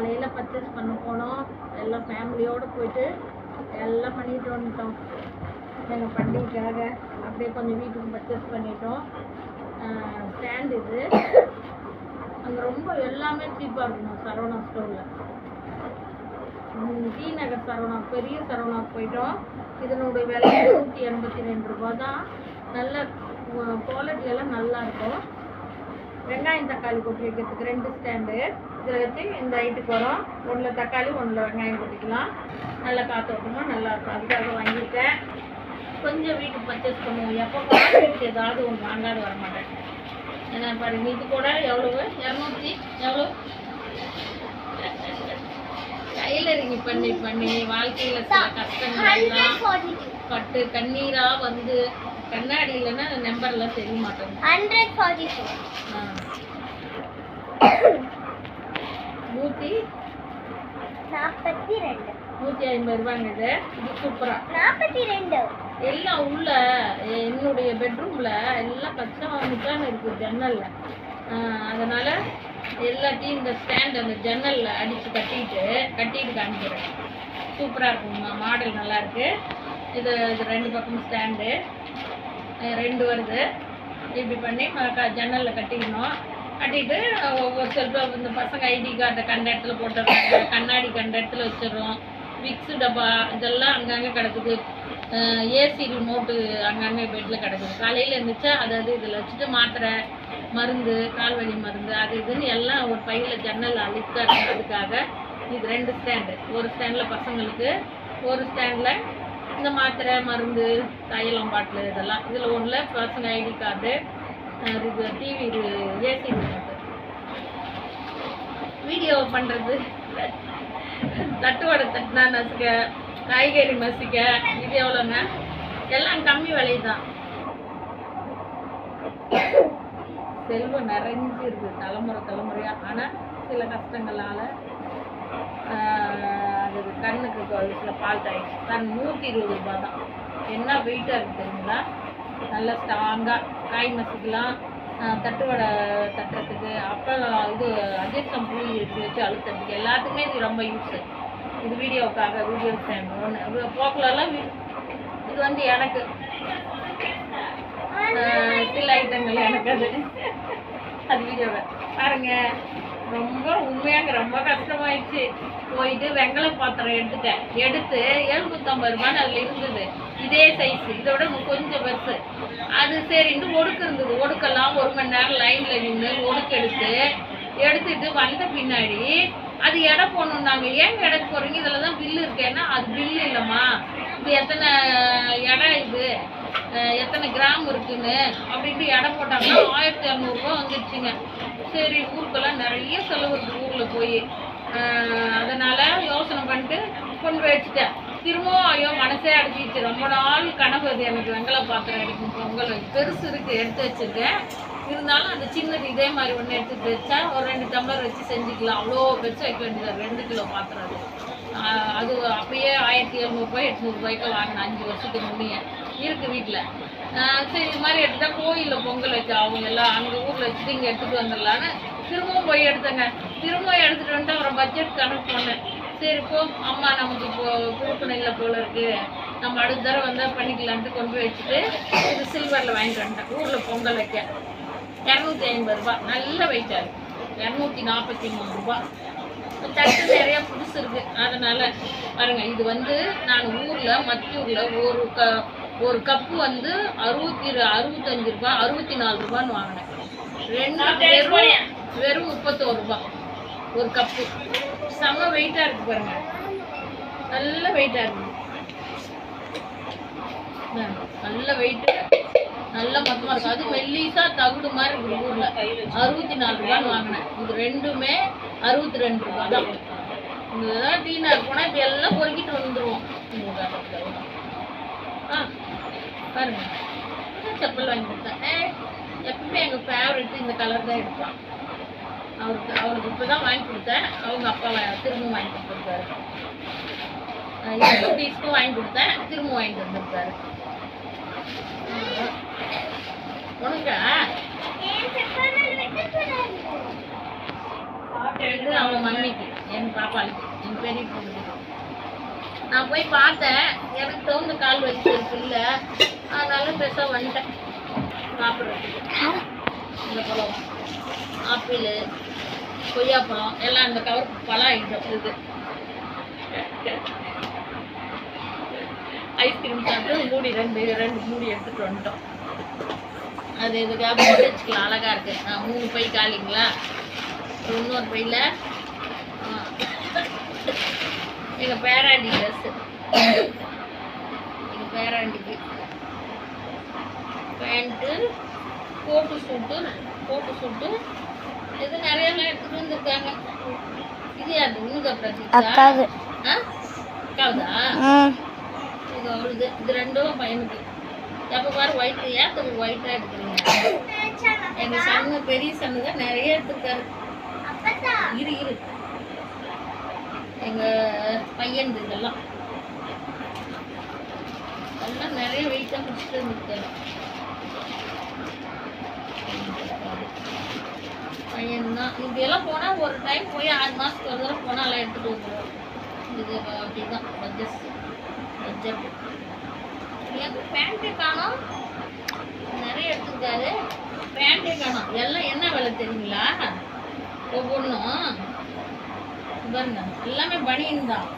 காலையில் பர்ச்சேஸ் பண்ண போனோம். எல்லாம் ஃபேமிலியோடு போயிட்டு எல்லாம் பண்ணிட்டு வந்துட்டோம். எங்கள் பண்டிகைக்காக அப்படியே கொஞ்சம் வீட்டுக்கு பர்ச்சேஸ் பண்ணிட்டோம். ஸ்டாண்ட் இது. அங்கே ரொம்ப எல்லாமே சீப்பாக இருக்கணும் சரவணா ஸ்டோரில் டி நகர் சரவணா பெரிய சரவணா போயிட்டோம். இதனுடைய விலை நூற்றி எண்பத்தி ரெண்டு ரூபா தான். நல்ல குவாலிட்டியெல்லாம் நல்லாயிருக்கும் நல்லா இருக்கும். வெங்காயம் தக்காளி கொட்டி வைக்கிறதுக்கு ரெண்டு ஸ்டாண்டு. இதில் வச்சு இந்த ஹைட்டுக்கு வரும். ஒன்றில் தக்காளி ஒன்றில் வெங்காயம் கொட்டிக்கலாம். நல்லா காத்தோட்டமாக நல்லா இருக்கும். அதுக்காக வாங்கியிருக்கேன். கொஞ்சம் வீட்டுக்கு பர்ச்சேஸ் பண்ணுவோம். எப்போ காசு ஏதாவது ஒன்று வாங்காத வர மாட்டேன். ஏன்னா பாருங்க இது கூட எவ்வளவு? இரநூத்தி எவ்வளோ டைலரிங் பண்ணி பண்ணி வாழ்க்கையில் சில கஷ்டங்கள் எல்லாம் பட்டு கண்ணீரா வந்து கண்ணாடி இல்லைன்னா நம்பர்லாம் தெரிய மாட்டேங்குது. ஹண்ட்ரட் ஃபார்ட்டி ஃபோர் ஆ. நூற்றி நாற்பத்தி ரெண்டு. நூற்றி ஐம்பது ரூபாங்க இது. இது சூப்பரா நாற்பத்தி ரெண்டு. எல்லாம் உள்ள என்னுடைய பெட்ரூம்ல எல்லாம் கச்சா முச்சான்னு இருக்கு ஜன்னல்ல. அதனால எல்லாத்தையும் இந்த ஸ்டாண்ட் அந்த ஜன்னல்ல அடிச்சு கட்டிட்டு கட்டிட்டு காமிக்கிறேன். சூப்பரா இருக்குங்க மாடல் நல்லா இருக்கு. இது இது ரெண்டு பக்கம் ஸ்டாண்டு ரெண்டு வருது. இப்படி பண்ணி ஜன்னல்ல கட்டிக்கணும் கட்டிட்டு ஒவ்வொரு செல்ஃபு இந்த பசங்க ஐடி கார்டை கண்ட இடத்துல போட்டுடுறாங்க. கண்ணாடி கண்ட இடத்துல வச்சிடுறோம். விக்ஸு டப்பா இதெல்லாம் அங்கங்கே கிடக்குது. ஏசி ரிமோட்டு அங்கங்கே பெட்டில் கிடக்குது. காலையில் இருந்துச்சா அது அது இதில் வச்சுட்டு மாத்திரை மருந்து கால்வழி மருந்து அது இதுன்னு எல்லாம் ஒரு பையில் ஜன்னல் அழுத்தா இருக்கிறதுக்காக இது ரெண்டு ஸ்டாண்டு ஒரு ஸ்டாண்டில் பசங்களுக்கு ஒரு ஸ்டாண்டில் இந்த மாத்திரை மருந்து தைலம் பாட்டில் இதெல்லாம். இதில் ஒன்றில் பசங்க ஐடி கார்டு டிவி இது ஏசி வீடியோ பண்ணுறது தட்டுவடை தட்டினா நசுக்க காய்கறி மசிக்க இது எவ்வளோங்க? எல்லாம் கம்மி விலை தான் செல்வம் நிறைஞ்சு இருக்குது தலைமுறை தலைமுறையா. ஆனால் சில கஷ்டங்களால் அது கண்ணுக்கு சில பால் ஆயிடுச்சு. கண் நூற்றி இருபது ரூபாய் தான் என்ன வெயிட்டாக இருக்குது தெரியுங்களா? நல்லா ஸ்ட்ராங்காக காய் மசிக்கலாம் தட்டுவடை தட்டுறதுக்கு அப்புறம் இது அஜிர்சம் பூ இருக்கு வச்சு அழுத்துறதுக்கு எல்லாத்துக்குமே இது ரொம்ப யூஸ் இது வீடியோவுக்காக வீடியோ ஒன்று போக்கிலலாம் இது வந்து எனக்கு. சில ஐட்டங்கள் எனக்கு அது. அது வீடியோவை. பாருங்கள் ரொம்ப உண்மையாக ரொம்ப கஷ்டமாயிடுச்சு. போயிட்டு வெங்கல பாத்திரம் எடுத்துட்டேன். எடுத்து எழுநூத்தம்பது ரூபான்னு அதில் இருந்தது. இதே சைஸ் இதோட கொஞ்சம் பெருசு. அது சரின்ட்டு ஒடுக்கு இருந்தது. ஒடுக்கெல்லாம் ஒரு மணி நேரம் லைனில் நின்று ஒடுக்கு எடுத்து எடுத்துட்டு வந்த பின்னாடி அது எடை போடணுன்னாங்க ஏன் எடை போடுறீங்க இதில் தான் பில்லு இருக்கேன்னா அது பில்லு இல்லைம்மா. இது எத்தனை எடை இது? எத்தனை கிராம் இருக்குன்னு அப்படின்ட்டு எடை போட்டாங்கன்னா ஆயிரத்தி இரநூறுபா வந்துடுச்சுங்க சரி ஊருக்கெல்லாம் நிறைய செலவு இருக்குது ஊரில் போய். அதனால் யோசனை பண்ணிட்டு கொண்டு வச்சுட்டேன். திரும்பவும் ஐயோ மனசே அடைச்சிச்சு ரொம்ப நாள் கனவு அது எனக்கு வெங்கல பாத்திரம் எடுக்கும் பொங்கல். பெருசு இருக்குது எடுத்து வச்சிருக்கேன். இருந்தாலும் அந்த சின்னது இதே மாதிரி ஒன்று எடுத்துகிட்டு வச்சா ஒரு ரெண்டு டம்ளர் வச்சு செஞ்சுக்கலாம். அவ்வளோ பெருசு வைக்க வேண்டியது ரெண்டு கிலோ பாத்திரம் அது. அது அப்படியே ஆயிரத்தி எழுநூறுபாய் எட்நூறுபாய்க்கு வாங்கினேன் அஞ்சு வருஷத்துக்கு முன்னே இருக்குது வீட்டில் சரி இது மாதிரி எடுத்தால் கோயிலில் பொங்கல் வச்சு அவங்க எல்லாம் அங்கே ஊரில் வச்சுட்டு இங்கே எடுத்துகிட்டு வந்துடலான்னு திரும்பவும் போய் எடுத்தேங்க. திரும்பவும் எடுத்துகிட்டு வந்துட்டு அப்புறம் பட்ஜெட் கணக்கு பண்ணேன். சரி போ அம்மா நமக்கு இப்போ கொடுக்கணும் இல்லை போல இருக்குது நம்ம அடுத்த தடவை வந்தால் பண்ணிக்கலான்ட்டு கொண்டு போய் வச்சுட்டு இது சில்வரில் வாங்கிட்டு வந்துட்டேன். ஊரில் பொங்கல் வைக்க. இரநூத்தி ஐம்பது ரூபா நல்ல வெயிட்டாக இருக்குது இரநூத்தி நாற்பத்தி மூணு ரூபா தட்டு நிறைய புதுசு இருக்கு அதனால பாருங்க இது வந்து நான் ஊர்ல மத்தியூர்ல ஒரு க ஒரு கப்பு வந்து அறுபத்தி இரு- அறுபத்தஞ்சு ரூபாய் அறுபத்தி நாலு ரூபான்னு வாங்கினேன். ரெண்டு வெறும் வெறும் முப்பத்தோரு ரூபாய் ஒரு கப்பு செம்ம வெயிட்டா இருக்கு பாருங்க. நல்ல வெயிட்டா இருக்கு. நல்ல வெயிட்டு நல்ல மொத்தமா இருக்கும் அது மெல்லிசா தகுடு மாதிரி இருக்கு ஊர்ல. அறுபத்தி நாலு ரூபான்னு வாங்கினேன். இது ரெண்டுமே அறுபத்தி ரெண்டு ரூபா தான். இதெல்லாம் டீனா போனா இப்ப எல்லாம் பொறுக்கிட்டு வந்துருவோம். பாருங்க. ஆ பாருங்க. செப்பல் வாங்கி கொடுத்தேன். எப்பவுமே எங்க ஃபேவரட் இந்த கலர் தான் எடுப்பான். அவருக்கு அவருக்கு இப்பதான் வாங்கி கொடுத்தேன். அவங்க அப்பா திரும்ப வாங்கி கொடுத்துருக்காரு. பீஸ்க்கும் வாங்கி கொடுத்தேன். திரும்ப வாங்கிட்டு வந்திருக்காரு உனக்கா? இது அவங்க மம்மிக்கு என் பாப்பாளுக்கு என் பெரிய பொண்ணுக்கு. நான் போய் பார்த்தேன். எனக்கு தகுந்த கால் வச்சு இல்லை. அதனால பெருசாக வந்துட்டேன் சாப்பிட்றதுக்கு. இந்த பழம் ஆப்பிள் கொய்யாப்பழம் எல்லாம் இந்த கவர் பழம் ஐட்டம் இது. ஐஸ்கிரீம் சாப்பிட்டு மூடி ரெண்டு ரெண்டு மூடி எடுத்துட்டு வந்துட்டோம். அது இதுக்காக வச்சுக்கலாம். அழகா இருக்கு. நான் மூணு பை காலிங்களா? அப்புறம் இன்னொரு பையில ஆ, எங்க பேராண்டி ட்ரெஸ் எங்க பேராண்டிக்கு. பேண்ட்டு கோட்டு சூட்டு கோட்டு சூட்டு. இது நிறையலாம் எடுத்துட்டு வந்திருக்காங்க இது அது அக்காது. ஆ? அக்காவுதா? இது அவளுது. இது ரெண்டும் பையனுக்கு. எப்போ பாரு ஒயிட் ஏன் ஒயிட்டாக எடுக்கிறீங்க? எங்கள் சன்னு பெரிய சன்னு தான் நிறைய எடுத்துருக்காரு. இரு இரு. எங்கள் பையன் இதெல்லாம். எல்லாம் நிறைய வெயிட்டாக பிடிச்சிட்டு இருந்துருக்காரு. பையன் தான் இப்படியெல்லாம் போனால் ஒரு டைம் போய் ஆறு மாதத்துக்கு ஒரு தடவை போனால் எல்லாம் எடுத்துகிட்டு வந்துடுவோம் இது அப்படிதான் பட்ஜெட் பட்ஜெட் எனக்கு பேண்ட்டே காணும். நிறைய எடுத்துருக்காரு. பேண்ட்டே காணோம். எல்லாம் என்ன விலை தெரியுங்களா? ஒவ்வொன்றும் பாருங்க எல்லாமே பனியன் தான்.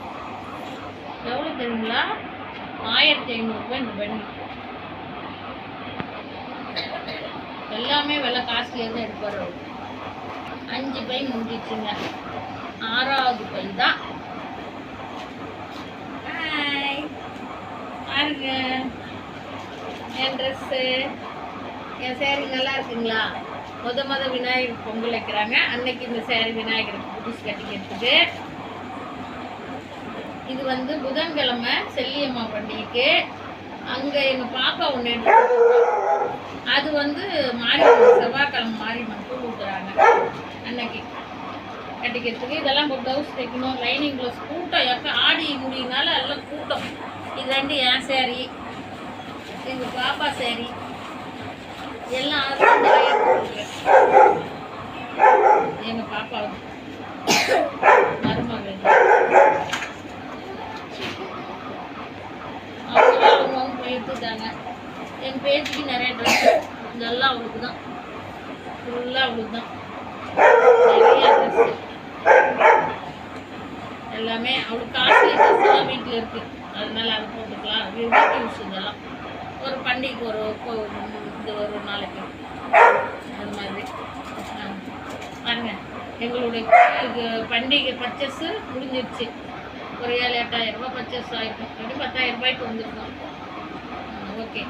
எவ்வளோ தெரியுங்களா? ஆயிரத்தி ஐநூறுரூபா இந்த பனியன் எல்லாமே விலை காஸ்ட்லியாக தான் எடுப்பார் அஞ்சு பை முடிஞ்சிச்சுங்க. ஆறாவது பை தான். பாருங்க. என் ட்ரெஸ்ஸு என் சேரீ நல்லா இருக்குங்களா? முத முத விநாயகர் பொங்கல் வைக்கிறாங்க. அன்னைக்கு இந்த சேரீ விநாயகருக்கு புதுசு கட்டிக்கிறதுக்கு. இது வந்து புதன்கிழமை செல்லியம்மா பண்டிகைக்கு. அங்கே எங்கள் பாப்பா ஒன்று அது வந்து மாரியம்மன் செவ்வாய்க்கிழமை மாரியம்மன் பூ கொடுக்குறாங்க அன்னைக்கு கட்டிக்கிறதுக்கு. இதெல்லாம் இப்போ ப்ளவுஸ் தைக்கணும் லைனிங் ப்ளவுஸ் கூட்டம். எப்போ ஆடி முடியினால எல்லாம் கூட்டம். இது ரெண்டு என் சேரீ எங்கள் பாப்பா சேரீ எல்லாம் அதுதான் நிறைய போட்டிருக்கேன். எங்க பாப்பா மருமகள் அவங்க அவங்க போய் எடுத்துட்டாங்க என் பேத்திக்கு நிறைய ட்ரெஸ் இதெல்லாம் அவளுக்கு தான் ஃபுல்லாக அவ்வளோதான் தான் எல்லாமே அவ்வளோ காஸ்ட்லி ட்ரெஸ் வீட்டில் இருக்கு. அதனால அதை போட்டுக்கலாம். வீட்டு யூஸ் இதெல்லாம் ஒரு பண்டிகைக்கு ஒரு இது ஒரு நாளைக்கு. அது மாதிரி. ஆ. பாருங்க. எங்களுடைய இது பண்டிகை பர்ச்சேஸு முடிஞ்சிருச்சு. ஒரு ஏழு எட்டாயிரம் ரூபாய் பர்ச்சேஸ் ஆகிருக்கும் அப்படி பத்தாயிரம் ரூபாய்க்கு வந்திருக்கோம். ஓகே